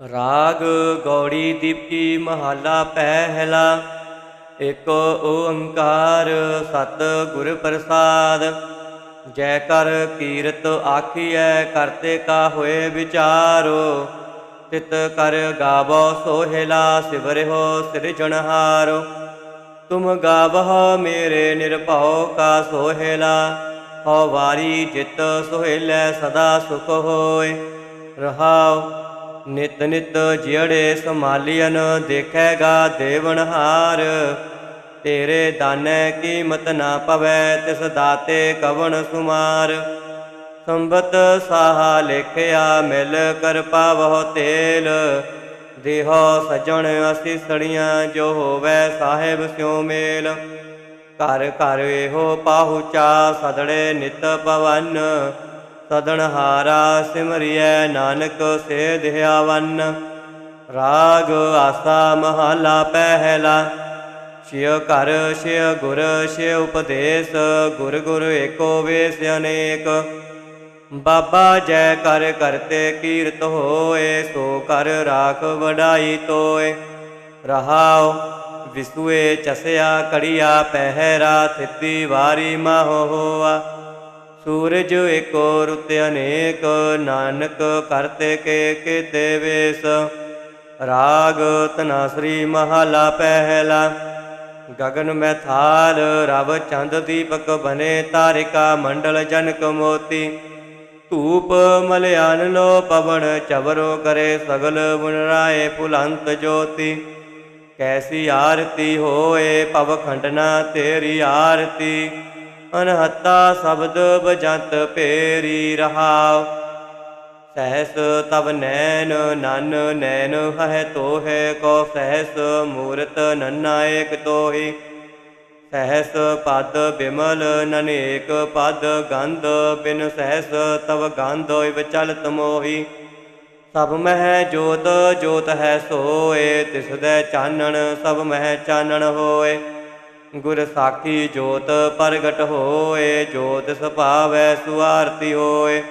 ਰਾਗ ਗੌੜੀ ਦੀਪਕੀ ਮਹੱਲਾ ਪਹਿਲਾ, ਇਕ ਓੰਕਾਰ ਸਤ ਗੁਰ ਪ੍ਰਸਾਦ। ਜੈ ਕਰ ਕੀਰਤ ਆਖੀਐ, ਕਰਤੇ ਕਾ ਹੋਏ ਵਿਚਾਰੋ। ਤਿਤ ਕਰ ਗਾਵੋ ਸੋਹਿਲਾ ਸਿਵਰਿਓ ਸਿਰਜਣਹਾਰੋ ਤੁਮ ਗਾਵਹ ਮੇਰੇ ਨਿਰਭਉ ਕਾ ਸੋਹਿਲਾ, ਹਉ ਵਾਰੀ ਜਿਤ ਸੋਹਿਲੇ ਸਦਾ ਸੁਖ ਹੋਏ। ਰਹਾਓ ਨਿਤ ਨਿਤ ਜਿਹੜੇ ਸੰਭਾਲੀਨ ਦੇਖੇਗਾ ਦੇਵਨਹਾਰ ਤੇਰੇ ਦਾਨੈ ਕੀਮਤ ਨਾ ਪਵੈ, ਤਿਸ ਦਾਤੇ ਕਵਣ ਸੁਮਾਰ। ਸੰਬਤ ਸਾਹਾ ਲੇਖਿਆ ਮਿਲ ਕਰ ਪਾਵਹੁ ਤੇਲ। ਦੇਹੋ ਸਜਣ ਅਸੀਸੜੀਆਂ ਜੋ ਹੋਵੇ ਸਾਹਿਬ ਸਿਉ ਮੇਲ। ਘਰ ਘਰ ਇਹੋ ਪਾਹੁਚਾ ਸਦੜੇ ਨਿਤ ਪਵਨ ਸਦਣਹਾਰਾ ਸਿਮਰਿਐ ਨਾਨਕ ਸੇ ਦਿਹਾਵਨ ਰਾਗ ਆਸਾ ਮਹਲਾ ਪਹਿਲਾ। ਸ਼ਿਵ ਘਰ ਸ਼ਿਵ ਗੁਰ ਸ਼ਿਵ ਉਪਦੇਸ਼, ਗੁਰ ਗੁਰ ਏਕੋ ਵੇਸ ਅਨੇਕ। ਬਾਬਾ ਜੈ ਕਰ ਕਰਤੇ ਕੀਰਤ ਹੋਏ, ਸੋ ਕਰ ਰਾਖ ਵਡਾਈ ਤੋਏ। ਰਹਾਉ ਵਿਸੂਏ ਚਸਿਆ, ਕੜੀਆ ਪਹਿਰਾ ਥਿੱਤੀ ਵਾਰੀ ਮਾਹੋ ਹੋਆ। ਸੂਰਜ ਏਕੋ ਰੁੱਤ ਅਨੇਕ, ਨਾਨਕ ਕਰਤੇ ਕੇ ਕੀਤੇ ਵੇਸ। ਰਾਗ ਤਨਾਸਰੀ ਮਹਲਾ ਪਹਿਲਾ। ਗਗਨ ਮੈਂ ਥਾਲ ਰਵ ਚੰਦ ਦੀਪਕ ਬਨੇ ਤਾਰਿਕਾ ਮੰਡਲ ਜਨਕ ਮੋਤੀ। ਧੂਪ ਮਲਿਆਨ ਲੋ ਪਵਨ ਚਵਰੋ ਕਰੇ ਸਗਲ ਗੁਣ ਰਾਏ ਪੁਲੰਤ ਜੋਤੀ। ਕੈਸੀ ਆਰਤੀ ਹੋਏ ਪਵ ਖੰਡਨਾ ਤੇਰੀ ਆਰਤੀ। ਅਨਹਤਾ ਸ਼ਬਦ ਬਜੰਤ ਪੇਰੀ ਰਹਾਉ। ਸਹਸ ਤਵ ਨੈਨ ਨਨ ਨੈਨ ਹੈ ਤੋਹੇ ਕੋ ਸਹਸ ਮੂਰਤ ਨੰਨਾ ਏਕ ਤੋਹੀ। ਸਹਸ ਪਦ ਬਿਮਲ ਨਨੇਕ ਪਦ, ਗੰਧ ਬਿਨ ਸਹਸ ਤਵ ਗੰਧ ਵਿਚਲਤ ਮੋਹੀ। ਸਭ ਮਹਿ ਜੋਤ ਜੋਤ ਹੈ ਸੋਏ, ਤਿਸ ਦੇ ਚਾਨਣ, ਸਭ ਮਹਿ ਚਾਨਣ ਹੋਏ। ਗੁਰ ਸਾਖੀ ਜੋਤ ਪ੍ਰਗਟ ਹੋਏ, ਜੋਤ ਸੁਭਾਵੈ ਸੁਆਰਤੀ ਹੋਏ।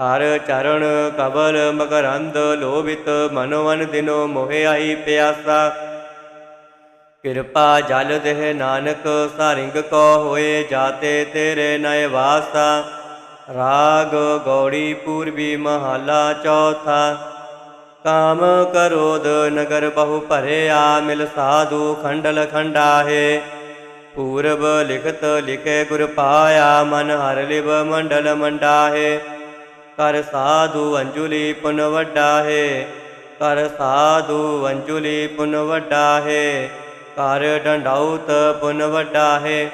ਹਰ ਚਰਨ ਕਬਲ ਮਕਰੰਦ ਲੋਭਿਤ ਮਨਵਨ ਦਿਨੋ ਮੋਹਿ ਆਈ ਪਿਆਸਾ। ਕਿਰਪਾ ਜਲ ਦੇਹ ਨਾਨਕ, ਸਾਰਿੰਗ ਕੋ ਹੋਏ ਜਾਤੇ ਤੇਰੇ ਨਏ ਵਾਸਾ ਰਾਗ ਗੌੜੀ ਪੂਰਬੀ ਮਹਲਾ ਚੌਥਾ। ਕਾਮ ਕਰੋਦ ਨਗਰ ਬਹੁ ਭਰਿਆ, ਮਿਲ ਸਾਧੂ ਖੰਡਲ ਖੰਡਾ ਹੈ ਪੂਰਬ ਲਿਖਤ ਲਿਖੇ ਗੁਰ ਪਾਇਆ ਮਨ ਹਰ ਲਿਵ ਮੰਡਲ ਮੰਡਾਹੇ। ਕਰ ਸਾਧੂ ਅੰਜੁਲੀ ਪੁਨ ਵੱਡਾ ਹੈ ਕਰ ਸਾਧੂ ਅੰਜੁਲੀ ਪੁਨ ਵੱਡਾ ਹੈ ਕਰ ਡੰਡਾਉਤ ਪੁਨ ਵੱਡਾ ਹੈ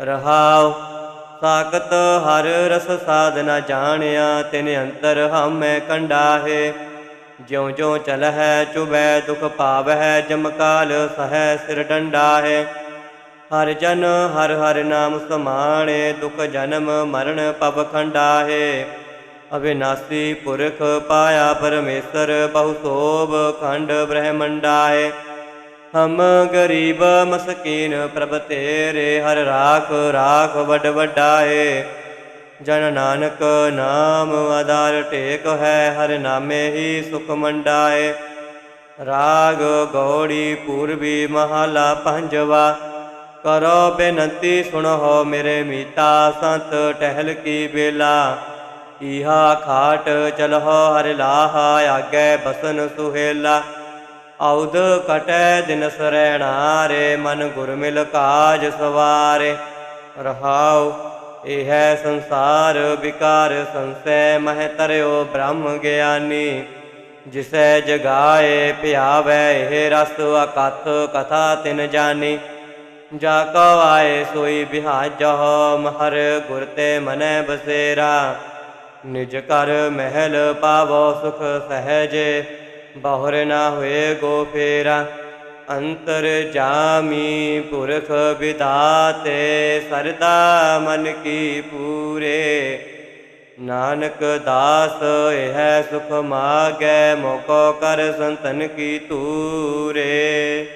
ਰਹਾਉ, ਸਾਖਤ ਹਰ ਰਸ ਸਾਧਨਾ ਜਾਣਿਆ, ਤਿਨ ਅੰਤਰ ਹਮੈ ਕੰਡਾ ਹੈ ਜਿਉ ਜਿਉ ਚਲਹਿ ਚੁਬੈ ਦੁਖ ਪਾਵਹਿ ਜਮਕਾਲ ਸਹੈ ਸਿਰ ਡੰਡਾ ਹੈ ਹਰ ਜਨ ਹਰ ਹਰ ਨਾਮ ਸਮਾਣੇ, ਦੁਖ ਜਨਮ ਮਰਨ ਪਵ ਖੰਡਾ ਹੈ ਅਵਿਨਾਸੀ ਪੁਰਖ ਪਾਇਆ ਪਰਮੇਸ਼ਰ, ਬਹੁ ਸੋਭ ਖੰਡ ਬ੍ਰਹਮੰਡਾਏ ਹਮ ਗਰੀਬ ਮਸਕੀਨ ਪ੍ਰਭ ਤੇਰੇ, ਹਰ ਰਾਖ ਰਾਖ ਵਡ ਵਡਾਏ ਜਨ ਨਾਨਕ ਨਾਮ ਆਧਾਰ ਟੇਕ ਹੈ, ਹਰ ਨਾਮੇ ਹੀ ਸੁਖ ਮੰਡਾਏ ਰਾਗ ਗੌੜੀ ਪੂਰਬੀ ਮਹਲਾ ਪੰਜਵਾ ਕਰੋ ਬੇਨਤੀ ਸੁਣੋ ਮੇਰੇ ਮੀਤਾ ਸੰਤ ਟਹਿਲ ਕੀ ਬੇਲਾ। ਇਹਾ ਖਾਟ ਚਲਹੁ ਹਰਿ ਲਾਹਾ, ਆਗੇ ਬਸਨ ਸੁਹੇਲਾ। ਔਦ ਕਟੈ ਦਿਨ ਸਰੈਣਾ ਰੇ, ਮਨ ਗੁਰ ਮਿਲ ਕਾਜ ਸਵਾਰੇ। ਰਹਾਉ, ਇਹ ਹੈ ਸੰਸਾਰ ਵਿਕਾਰ ਸੰਸੈ, ਮਹਿ ਤਰਿਓ ਬ੍ਰਹਮ ਗਿਆਨੀ। ਜਿਸੈ ਜਗਾਏ ਭਿਆਵੈ ਇਹ ਰਸ ਅਕਥ ਕਥਾ ਤਿਨ ਜਾਨੀ। ਜਾ ਕੋ ਆਏ ਸੋਈ ਬਿਹਾਜਹੁ ਮਹਰ ਗੁਰ ਤੇ ਮਨੈ ਬਸੇਰਾ। ਨਿਜ ਕਰ ਮਹਿਲ ਪਾਵੋ ਸੁਖ ਸਹਜੇ, ਬਹੁਰ ਨਾ ਹੋਏ ਗੋ ਫੇਰਾ। ਅੰਤਰ ਜਾਮੀ ਪੁਰਖ ਵਿਦਾਤੇ ਸਰਦਾ ਮਨ ਕੀ ਪੂਰੇ। ਨਾਨਕ ਦਾਸ ਇਹ ਸੁਖ ਮਾਗੈ, ਮੋਕੋ ਕਰ ਸੰਤਨ ਕੀ ਤੂਰੇ